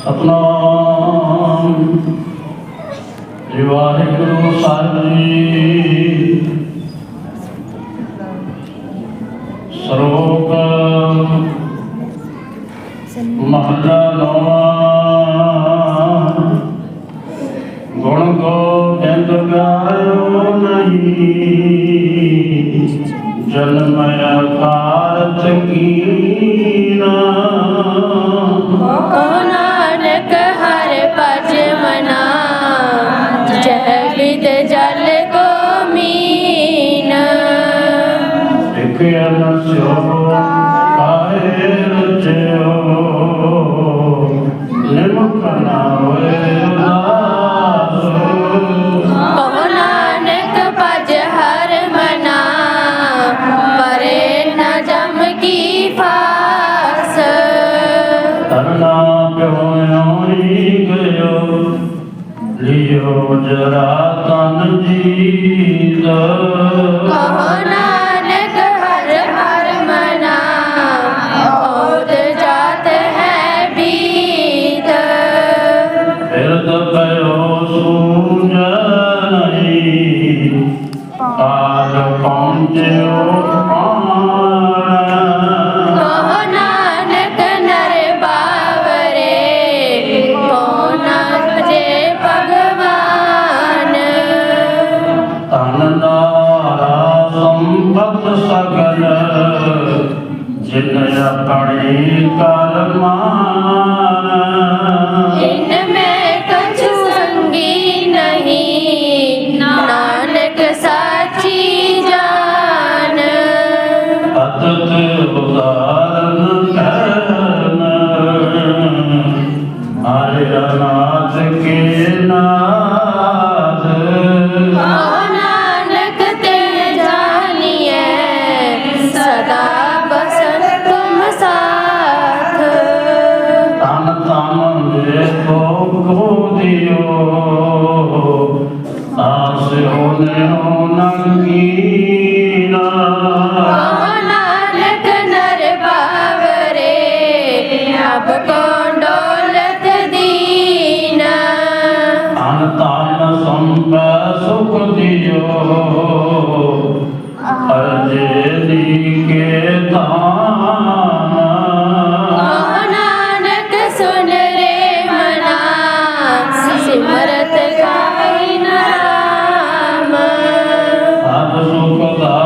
ਸਤਨਾਮ। ਜੀ Waheguru Sahib ji. Kuyana Shomo. ਰੱਬ ਕੋ ਡੋਲਤ ਦੀਨ। ਤਨ ਤਨ ਸੰਪੈ ਸੁਖ ਦਿਓ। ਅਰਜੇ ਦੀ ਕੇ ਤਾਂ ਸਿਮਰਤ ਗਾਇ ਨਾਮ ਸਭ ਸੁਖ ਦਾ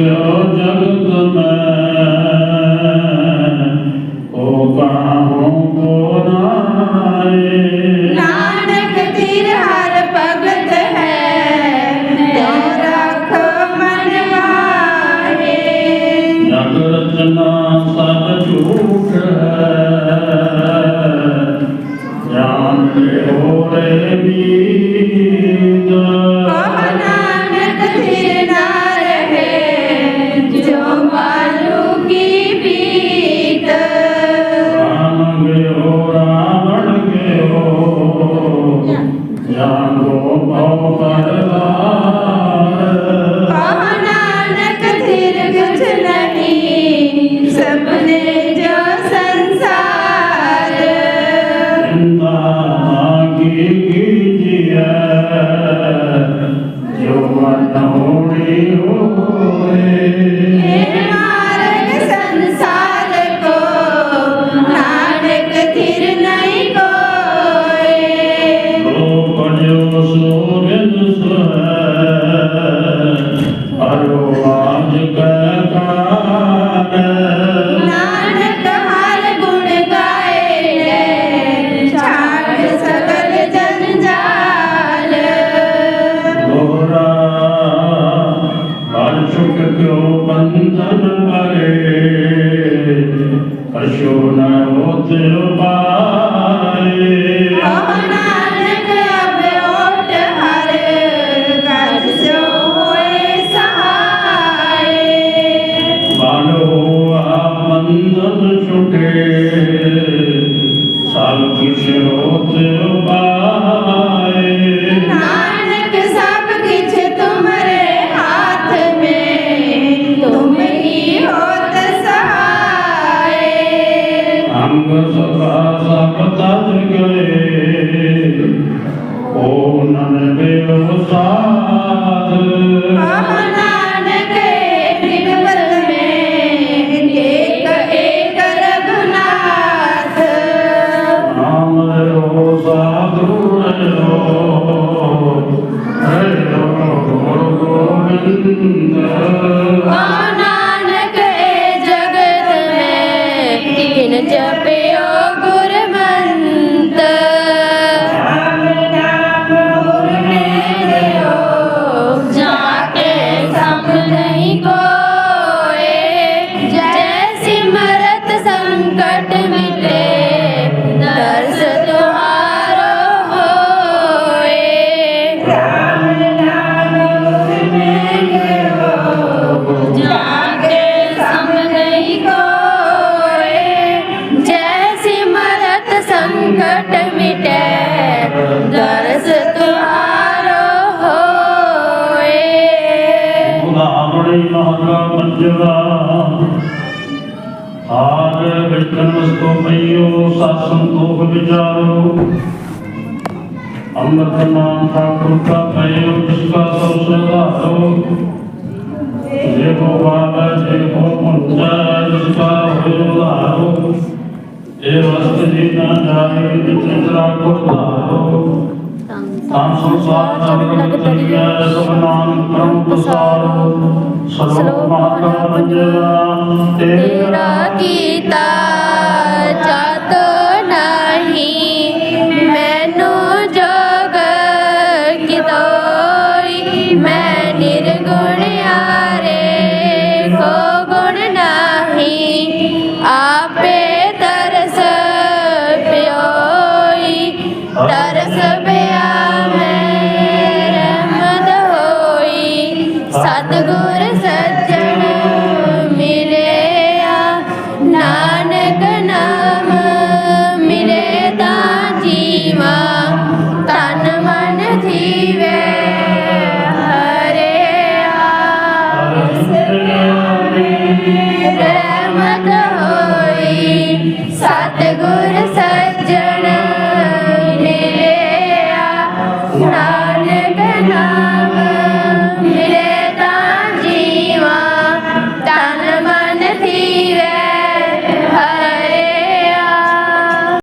Yeah. the ਵਿਚਾਰੋ ਅੰਮ੍ਰਿਤ ਨਾਮ ਠਾਕੁਰ ਕਾ ਪਈਓ ਜਿਸ ਕਾ ਸੋ ਸੁਧਾਰੋ ਜੇ ਕੋ ਬਾਬਾ ਜੇ ਕੋ ਮੁੰਜਾ ਜਿਸ ਕਾ ਹੋਇ ਉਧਾਰੋ ਇਹ ਵਸਤ ਜੀ ਨਾ ਜਾਏ ਜਿਸ ਤਰਾ ਕੋ ਧਾਰੋ ਤਾਂ ਸੰਸਾਰ ਨਰਕ ਤਰੀਐ ਸਭ ਨਾਮ ਕਰਮ ਪਸਾਰੋ ਸਰਬ ਮਾਤਾ ਪੰਜਵਾ ਤੇਰਾ ਕੀਤਾ ਜਤ